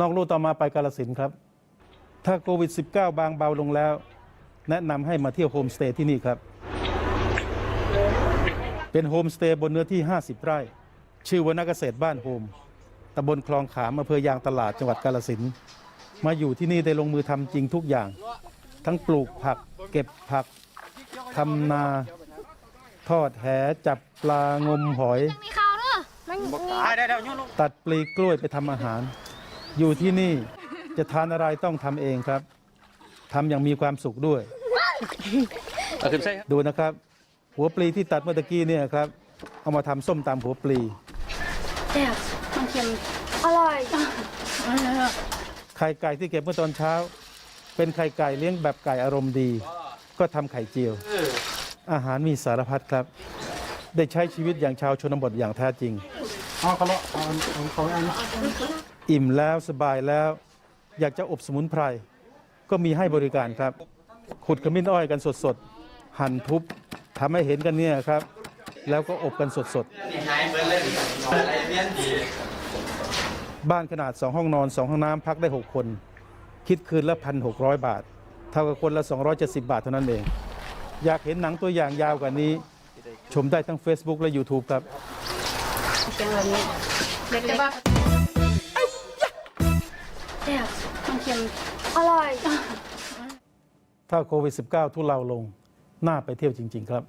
นอกลู่ต่อมาไปกาลสินธุ์ครับ ถ้าโควิด -19 บางเบาลงแล้ว แนะนำให้มาเที่ยวโฮมสเตย์ที่นี่ครับ เป็นโฮมสเตย์บนเนื้อที่ 50 ไร่ ชื่อว่านักเกษตรบ้านโฮมตำบลคลองขามอำเภอยางตลาดจังหวัดกาลสินธุ์มาอยู่ที่นี่ได้ลงมือทำจริงทุกอย่าง ทั้งปลูกผัก เก็บผักทำนาทอดแหจับปลางมหอย มีข่าวเด้อมันมีได้ได้ยุ่งตัดปลีกล้วยไปทำอาหาร อยู่ที่นี่จะทานอะไรต้องทำเองครับทำอย่างมีความสุขด้วย เอาขึ้นใช่ครับดูนะครับ หัวปลีที่ตัดเมื่อตะกี้เนี่ยครับ เอามาทำส้มตำหัวปลีแซ่บมันเค็มอร่อย ไข่ไก่ที่เก็บเมื่อตอนเช้า เป็นไข่ไก่เลี้ยงแบบไก่อารมณ์ดี ก็ทำไข่เจียว อาหารมีสารพัดครับ ได้ใช้ชีวิตอย่างชาวชนบทอย่างแท้จริง เอาเขาละเอาเอาเขาอันนี้อิ่มแล้วสบายแล้ว อยากจะอบสมุนไพร ก็มีให้บริการครับ ขุดขมิ้นอ้อยกันสดๆ หั่นทุบทำให้เห็นกันเนี่ยครับ แล้วก็อบกันสดๆ บ้านขนาด 2 ห้องนอน 2 ห้องน้ำพักได้ 6 คน คิดคืนละ 1,600 บาท เท่ากับคนละ 270 บาทเท่านั้นเอง อยากเห็นหนังตัวอย่างยาวกว่านี้ มได้ทั้ง Facebook และ YouTube ครับเป็นแบบนี้เด็กจะบ้าแซ่บมันเค็มอร่อย ถ้าโควิด -19 ทุเลาลง น่าไปเที่ยวจริง ๆ ครับ